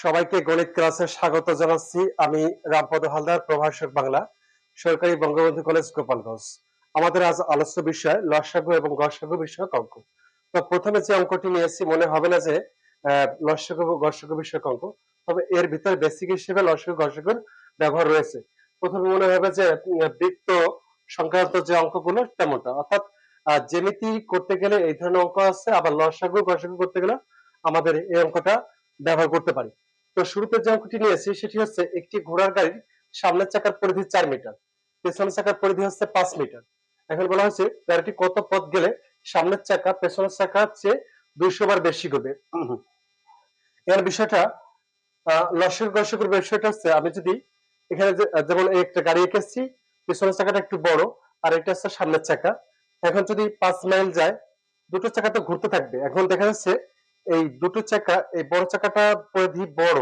সবাইকে গণিত ক্লাসে স্বাগত জানাচ্ছি। আমি রামপদ হালদার প্রভাষক বাংলা সরকারি বঙ্গবন্ধু কলেজ গোপালগঞ্জ। আমাদের আজ আলোচ্য বিষয় লসাগু এবং গসাগু বিষয়ক অঙ্ক। তো প্রথমে যে অঙ্কটি নিয়েছি মনে হবে না যে লসাগু গসাগু বিষয়ক অঙ্ক তবে এর ভিতরে বেসিক হিসেবে লসাগু গসাগুর ব্যবহার রয়েছে। প্রথমে মনে হবে যে বৃত্ত সংক্রান্ত যে অঙ্কগুলো তেমনটা। অর্থাৎ আহ, জ্যামিতি করতে গেলে এই ধরনের অঙ্ক আছে আবার লসাগু গসাগু করতে গেলে আমাদের এই অঙ্কটা ব্যবহার করতে পারি। তো শুরুতে যে অঙ্কটি নিয়েছি সেটি হচ্ছে একটি ঘোড়ার গাড়ির সামনের চাকার পরিধি চার মিটার পেছনের চাকার পরিধি হচ্ছে পাঁচ মিটার। এখন বলা হচ্ছে গাড়িটি কত পথ গেলে সামনের চাকা পেছনের চাকার চেয়ে দুইশো বার বেশি করবে এর বিষয়টা আহ, লসের গসকের বিষয়টা হচ্ছে আমি যদি এখানে যেমন একটা গাড়ি এঁকেছি পেছনের চাকাটা একটু বড় আর এটা হচ্ছে সামনের চাকা। এখন যদি পাঁচ মাইল যায় দুটো চাকা তো ঘুরতে থাকবে। এখন দেখা যাচ্ছে এই দুটো চাকা, এই বড় চাকাটা পরিধি বড়,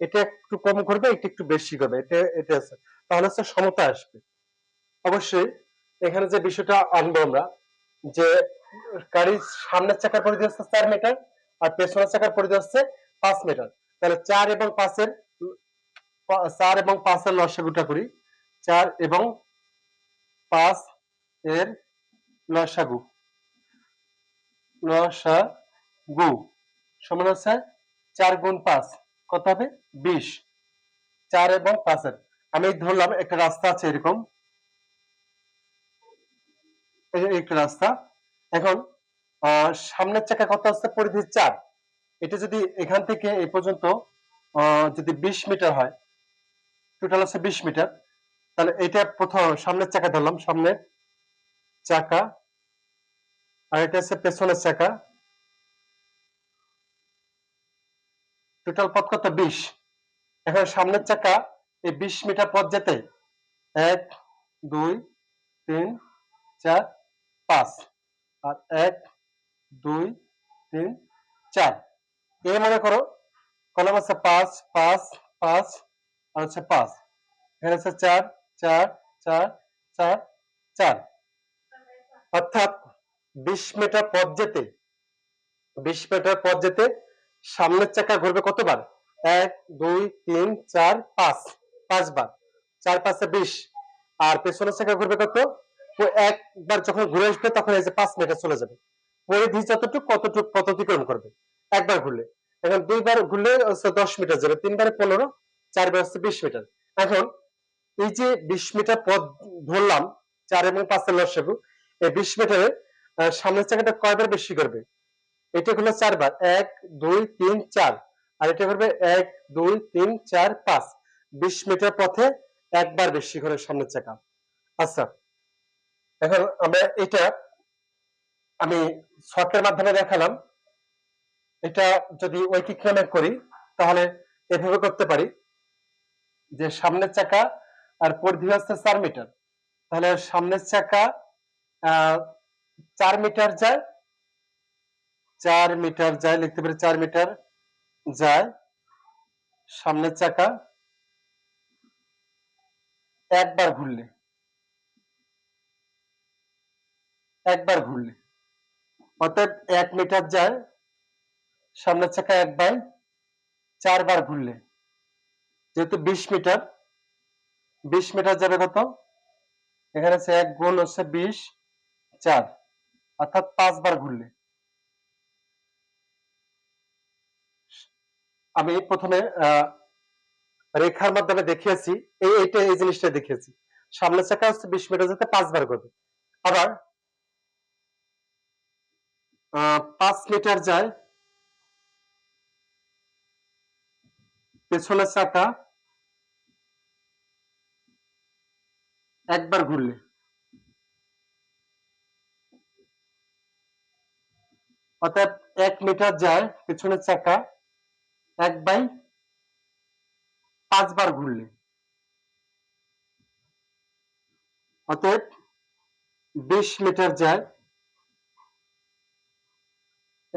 এটা একটু কম করবে এটা একটু বেশি করবে এটা এটা আছে। তাহলে হচ্ছে সমতা আসবে। অবশ্যই এখানে যে বিষয়টা আনব আমরা, যে গাড়ির সামনের চাকার পরিধি হচ্ছে চার মিটার আর পেছনের চাকার পরিধি হচ্ছে পাঁচ মিটার। তাহলে চার এবং পাঁচের, চার এবং পাঁচের লসাগুটা করি। চার এবং পাঁচ এর লসাগু। লসাগু। সমান হচ্ছে চার গুণ পাঁচ। কত হবে? বিশ। চার এবং পাঁচের। আমি ধরলাম একটা রাস্তা আছে এরকম। একটা রাস্তা। এখন সামনের চাকা কত আছে? পরিধি চার। এটা যদি এখান থেকে এই পর্যন্ত যদি বিশ মিটার হয় টোটাল হচ্ছে বিশ মিটার, তাহলে এটা প্রথম সামনের চাকা ধরলাম, সামনের চাকা। আর এটা হচ্ছে পেছনের চাকা। টোটাল পথ কত? বিশ। এখন সামনের চাকা, এই বিশ মিটার পথ যেতে এক, দুই, তিন, চার, পাঁচ আর এক, দুই, তিন, চার। এই মনে করো, কলম আছে পাঁচ পাঁচ পাঁচ আর হচ্ছে পাঁচ। এখানে হচ্ছে চার চার চার চার চার। অর্থাৎ বিশ মিটার পথ যেতে, বিশ মিটার পথ যেতে সামনের চাকা ঘুরবে কতবার? এক, দুই, তিন, চার, পাঁচ। পাঁচবার। চার, পাঁচে বিশ। আর পেছনের চাকা ঘুরবে কত? একবার যখন ঘুরে আসবে তখন এই যে পাঁচ মিটার চলে যাবে। পরিধি যতটুকু কতটুকু কত অতিক্রম করবে। একবার ঘুরলে। এখন দুইবার ঘুরলে দশ মিটার যাবে। তিনবারে পনেরো, চারবার হচ্ছে বিশ মিটার। এখন এই যে বিশ মিটার পথ ধরলাম, চার এবং পাঁচের লসাগু এই বিশ মিটারে সামনের চাকাটা কয়বার বেশি করবে? এটা হলো চারবার এক, দুই, তিন, চার। আর এটা করবে এক, দুই, তিন, চার, পাঁচ। বিশ মিটার পথে একবার বেশি করে সামনের চাকা আচ্ছা এখন আমরা এটা আমি শর্টের মাধ্যমে দেখালাম। এটা যদি ঐকিক্রমে করি, তাহলে এভাবে করতে পারি যে সামনের চাকা আর পরিধি হচ্ছে চার মিটার। তাহলে সামনের চাকা চার মিটার যায় চার মিটার যায়, লিখতে পারি চার মিটার যায়। সামনের চাকা একবার ঘুরলে একবার ঘুরলে। অর্থাৎ এক মিটার যায়, সামনের চাকা এক একবার চারবার ঘুরলে। যেহেতু বিশ মিটার বিশ মিটার যাবে কত? এখানে এক গুণ হচ্ছে বিশ, চার। অর্থাৎ পাঁচবার ঘুরলে। আমি প্রথমে রেখার মাধ্যমে দেখিয়েছি, এই এইটা, এই জিনিসটা দেখিয়েছি। সামনের চাকা হচ্ছে বিশ মিটার, যেতে পাঁচবার করবে আবার পাঁচ মিটার যায়, পেছনের চাকা একবার ঘুরলে। অর্থাৎ এক মিটার যায়, পেছনের চাকা এক বাই পাঁচবার ঘুরলে অতএব বিশ মিটার যায়,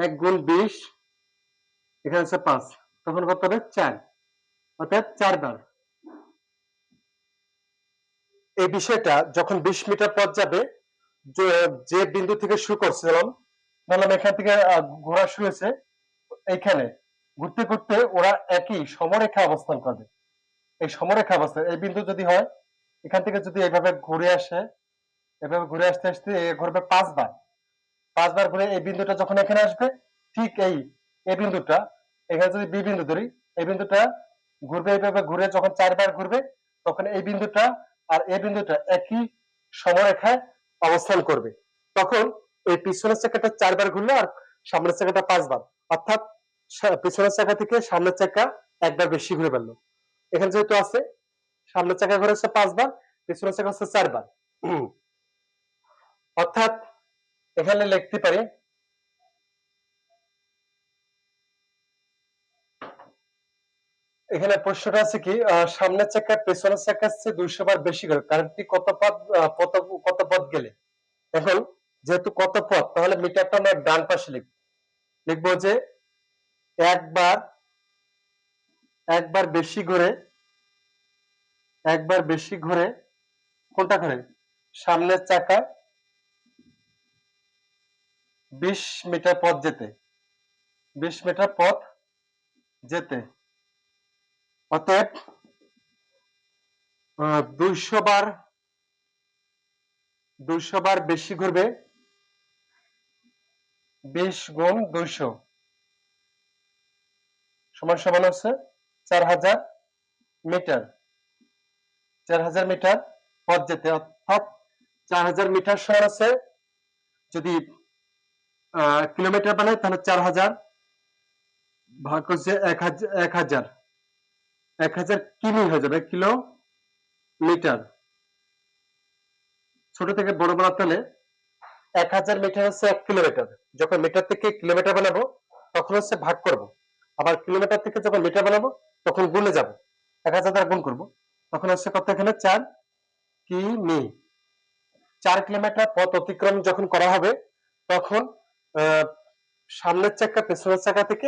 এক গুণ বিশ, এখানে হচ্ছে পাঁচ, তখন কত হবে? চার। অর্থাৎ চারবার। এই বিষয়টা যখন বিশ মিটার পথ যাবে, যে- যে বিন্দু থেকে শুরু করছিলাম, বললাম এখান থেকে ঘোরা শুরু হয়েছে, এইখানে। ঘুরতে ঘুরতে ওরা একই সমরেখা অবস্থান করবে এই সমরেখা অবস্থান এই বিন্দু যদি হয়, এখান থেকে যদি এইভাবে ঘুরে আসে, এভাবে ঘুরে আসতে আসতে ঘুরবে পাঁচবার। পাঁচবার ঘুরে এই বিন্দুটা যখন এখানে আসবে, ঠিক এই এই বিন্দুটা, এখানে যদি বি বিন্দু ধরি এই বিন্দুটা ঘুরবে এইভাবে ঘুরে যখন চারবার ঘুরবে, তখন এই বিন্দুটা আর এই বিন্দুটা একই সমরেখায় অবস্থান করবে। তখন এই পিছনের চাকাটা চারবার ঘুরলো আর সামনের চাকাটা পাঁচবার। অর্থাৎ পিছনের চাকা থেকে সামনের চাকা একবার বেশি ঘুরে ফেলল এখানে যেহেতু আছে, সামনের চাকা ঘুরে হচ্ছে পাঁচবার, পিছনের চাকা হচ্ছে চারবার। অর্থাৎ এখানে লিখতে পারি, এখানে প্রশ্নটা আছে কি সামনের চাকা পেছনের চাকা চেয়ে দুইশো বার বেশি করে কারেন্টটি কত পথ কত পথ গেলে? এখন যেহেতু কত পথ, তাহলে মিটারটা আমরা ডান পাশে লিখব। লিখব যে একবার একবার বেশি ঘুরে একবার বেশি ঘুরে কোনটা করে? সামনের চাকা বিশ মিটার পথ যেতে, বিশ মিটার পথ যেতে। অতএব দুইশো বার দুইশো বার বেশি ঘুরবে বিশ গুণ দুইশো। সমান সমান হচ্ছে চার হাজার মিটার। চার হাজার মিটার পথ যেতে, অর্থাৎ চার হাজার মিটার সমান আছে। যদি কিলোমিটার বানাই, তাহলে চার হাজার ভাগ এক হাজার এক হাজার। এক হাজার কিমি হয়ে যাবে কিলো মিটার। ছোট থেকে বড় বানাতে হলে এক হাজার মিটার হচ্ছে এক কিলোমিটার। যখন মিটার থেকে কিলোমিটার বানাবো, তখন হচ্ছে ভাগ করব। আবার কিলোমিটার থেকে যখন মিটার বানাবো, তখন গুণে যাব। এক হাজার দ্বারা গুণ করব। তখন হচ্ছে কত এখানে? চার কিমি। চার কিলোমিটার পথ অতিক্রম যখন করা হবে, তখন সামনের চাকা, পেছনের চাকা থেকে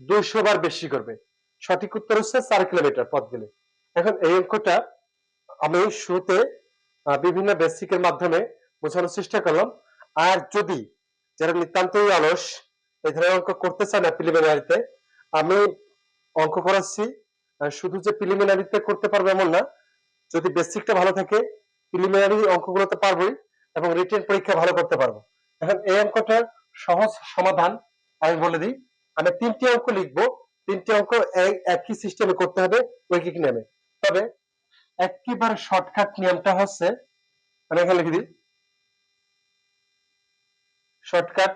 দুইশো বার বেশি করবে। সঠিক উত্তর হচ্ছে চার কিলোমিটার পথ গেলে। এখন এই অঙ্কটা আমি শুরুতে বিভিন্ন বেসিকের মাধ্যমে বোঝানোর চেষ্টা করলাম। আর যদি যারা নিতান্তই অলস, এই ধরনের অঙ্ক করতে চায় না প্রিলিমিনারিতে আমি অঙ্ক করাচ্ছি। শুধু যে প্রিলিমিনারিতে করতে পারব এমন না, যদি বেসিকটা ভালো থাকে প্রিলিমিনারি অঙ্কগুলোতে পারবোই এবং রিটেন পরীক্ষা ভালো করতে পারব। এখন এই অঙ্কটার সহজ সমাধান আমি বলে দিই। আমি তিনটি অঙ্ক লিখব। তিনটি অঙ্ক একই সিস্টেমে করতে হবে, ঐকিক নিয়মে। তবে একেবারে শর্টকাট নিয়মটা হচ্ছে, আমি এখানে লিখে দিই। শর্টকাট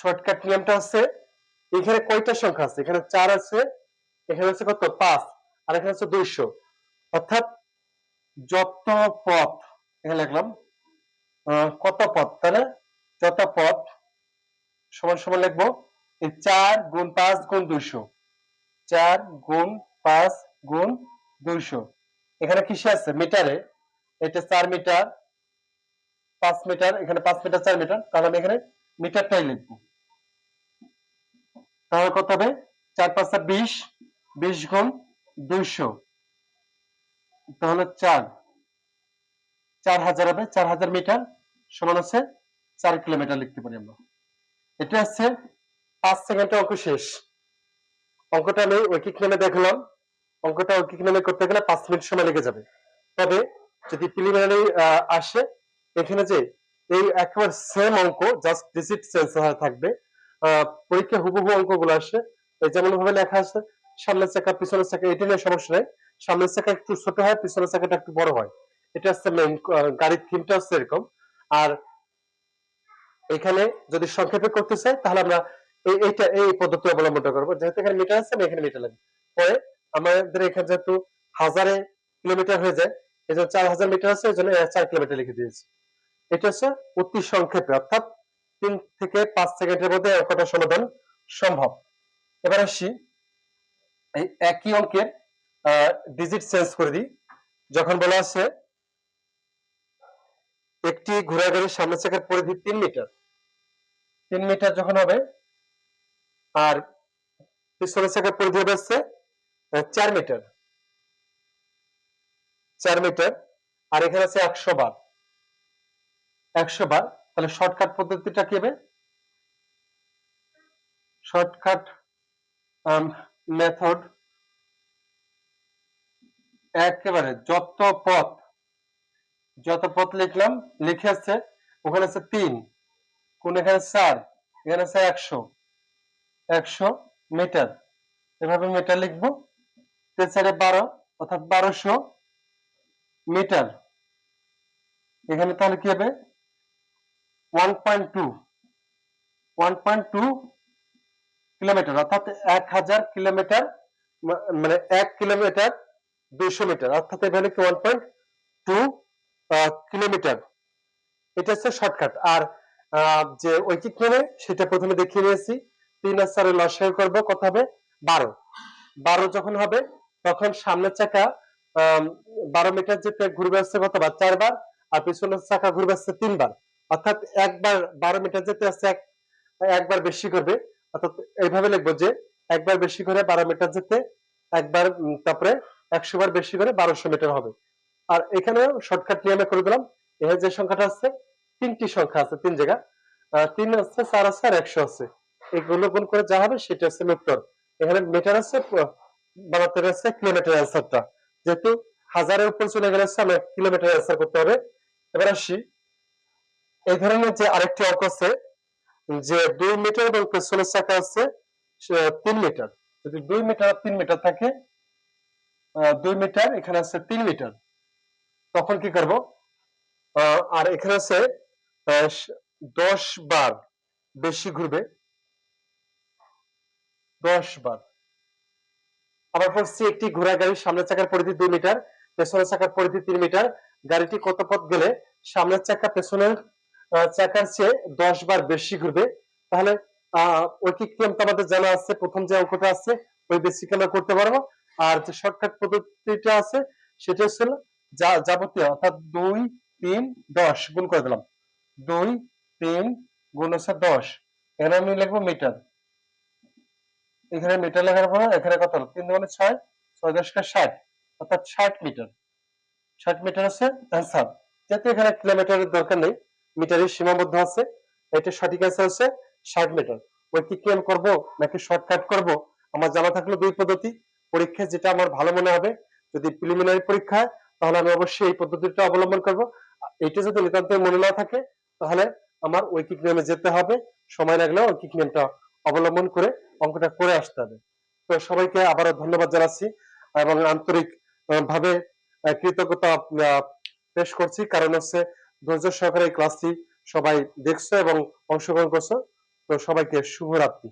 শর্টকাট নিয়মটা হচ্ছে এখানে কয়টা সংখ্যা আছে? এখানে চার আছে, এখানে হচ্ছে কত? পাঁচ। আর এখানে হচ্ছে দুইশো। অর্থাৎ যত পথ, এখানে লিখলাম কত পথ? তাহলে যত পথ সমান সমান লিখব, এই চার গুণ পাঁচ গুণ দুইশো। চার গুণ পাঁচ গুণ দুইশো। এখানে কিসে আছে? মিটারে। এটা চার মিটার, পাঁচ মিটার, এখানে পাঁচ মিটার, চার মিটার। তাহলে আমি এখানে মিটারটাই লিখব। তাহলে কত হবে? চার পাঁচটা বিশ বিশ গুণ দুইশো। তাহলে চার। চার হাজার হবে, চার হাজার মিটার সমান হচ্ছে চার কিলোমিটার লিখতে পারি আমরা। এটা হচ্ছে পাঁচ সেকেন্ডে অঙ্ক শেষ। অঙ্কটা আমি ঐকিক নামে দেখলাম। অঙ্কটা ঐকিক নামে করতে গেলে পাঁচ মিনিট সময় লেগে যাবে। তবে যদি প্রিলিমিনারি আসে, এখানে যে এই একবার সেম অঙ্ক জাস্ট ডিজিট চেঞ্জ থাকবে পরীক্ষা হুবহু অঙ্কগুলো আসে। যেমন ভাবে লেখা আছে, সামনের চাকা, পিছনের চাকা, এটা নিয়ে সমস্যা নেই। সামনের চাকা একটু ছোট হয়, পিছনের চাকাটা একটু বড় হয়। এটা হচ্ছে মেইন গাড়ির থিমটা হচ্ছে এরকম। আর এখানে যদি সংক্ষেপে করতে চাই, তাহলে আমরা এই, এইটা, এই পদ্ধতি অবলম্বন করব। যেহেতু এখানে মিটার আছে, আমি এখানে মিটার লাগবে। পরে আমাদের এখানে যেহেতু হাজারে কিলোমিটার হয়ে যায়, এই জন্য চার হাজার মিটার আছে, এই জন্য চার কিলোমিটার লিখে দিয়েছি। এটা হচ্ছে অতি সংক্ষেপে, অর্থাৎ তিন থেকে পাঁচ সেকেন্ডের মধ্যে অঙ্কটা সমাধান সম্ভব। এবার আসি এই একই অঙ্কের ডিজিট চেঞ্জ করে দিই। যখন বলা আছে, একটি ঘোড়া গাড়ির সামনের চাকার পরিধি তিন মিটার। তিন মিটার যখন হবে, আর পিছনের চাকার পরিধি হবে হচ্ছে চার মিটার। চার মিটার, আর এখানে আছে একশো বার। একশো বার তাহলে শর্টকাট পদ্ধতিটা কি হবে? শর্টকাট মেথড একেবারে যত পথ যত পথ লিখলাম, লিখে আছে ওখানে আছে তিন, কোন এখানে চার, এখানে আছে একশো একশো মিটার এভাবে মিটার লিখব, তিন চারে বারো, অর্থাৎ বারোশো মিটার এখানে তাহলে কি হবে? ওয়ান কিলোমিটার অর্থাৎ এক হাজার কিলোমিটার মানে এক কিলোমিটার দুইশো মিটার অর্থাৎ এখানে কি ওয়ান পয়েন্ট টু কিলোমিটার এটা হচ্ছে শর্টকাট আর যে ঐকিক ক্রমে সেটা প্রথমে দেখিয়ে নিয়েছি। তিন আর লসাগু করব, কত হবে? বারো। বারো যখন হবে, তখন সামনের চাকা বারো মিটার যেতে ঘুরবে আসছে কতবার চারবার। আর পিছনের চাকা ঘুরবে আসছে তিনবার। অর্থাৎ একবার বারো মিটার যেতে আসছে একবার বেশি করবে, অর্থাৎ এইভাবে লিখব যে একবার বেশি করে বারো মিটার যেতে, একবার তারপরে একশো বার বেশি করে বারোশো মিটার হবে। আর এখানেও শর্টকাট নিয়মে করে দিলাম এখানে যে সংখ্যাটা আছে, তিনটি সংখ্যা আছে, তিন জায়গা তিন আছে, চার আছে আর একশো আছে। এগুলো গুণ করে যা হবে সেটা হচ্ছে উত্তর এখানে মিটার আছে বানাতে আছে কিলোমিটার অ্যান্সারটা যেহেতু হাজারের উপর চলে গেলে আমরা কিলোমিটার অ্যান্সার করতে হবে। এবার আসি এই ধরনের যে আরেকটি অঙ্ক আছে, যে দুই মিটার এবং পেছনের চাকা আছে তিন মিটার যদি দুই মিটার আর তিন মিটার থাকে দুই মিটার এখানে আছে তিন মিটার তখন কি করব? আর এখানে আছে দশ বার বেশি ঘুরবে। দশ বার। আবার পড়ছি একটি ঘোড়া গাড়ির সামনের চাকার পরিধি দুই মিটার পেছনের চাকার পরিধি তিন মিটার গাড়িটি কত পথ গেলে সামনের চাকা পেছনের চাকার চেয়ে দশ বার বেশি ঘুরবে। তাহলে ঐকিক নিয়ম তো আমাদের জানা আছে? প্রথম যে অঙ্কটা আছে, ওই বেসিক আমরা করতে পারব। আর যে শর্টকাট পদ্ধতিটা আছে, সেটা হচ্ছে যাবতীয়, অর্থাৎ দুই, তিন, দশ, গুণ করে দিলাম। দুই, তিন, গুণ হচ্ছে দশ। এখানে আমি লিখব মিটার এখানে মিটার লেখার পরে এখানে কত হলো? তিন দুগুণে ছয় ছয় দশকে ষাট, অর্থাৎ ষাট মিটার ষাট মিটার আছে অ্যান্সার যেহেতু এখানে কিলোমিটারের দরকার নেই মিটারের সীমাবদ্ধ আছে। এটা সঠিক অ্যান্সার হচ্ছে ষাট মিটার। ওই কি কি আমি করব নাকি শর্টকাট করব? আমার জানা থাকল দুই পদ্ধতি। পরীক্ষায় যেটা আমার ভালো মনে হবে, যদি প্রিলিমিনারি পরীক্ষা হয়, তাহলে আমি অবশ্যই এই পদ্ধতিটা অবলম্বন করব। এইটা যদি নিতান্ত মনে না থাকে, তাহলে আমার ঐকিক নিয়মে যেতে হবে। সময় লাগলেও ঐকিক নিয়মটা অবলম্বন করে অঙ্কটা করে আসতে হবে। তো সবাইকে আবারও ধন্যবাদ জানাচ্ছি এবং আন্তরিক ভাবে কৃতজ্ঞতা পেশ করছি। কারণ হচ্ছে ধৈর্য সহকারে এই ক্লাসটি সবাই দেখছ এবং অংশগ্রহণ করছ। তো সবাইকে শুভরাত্রি।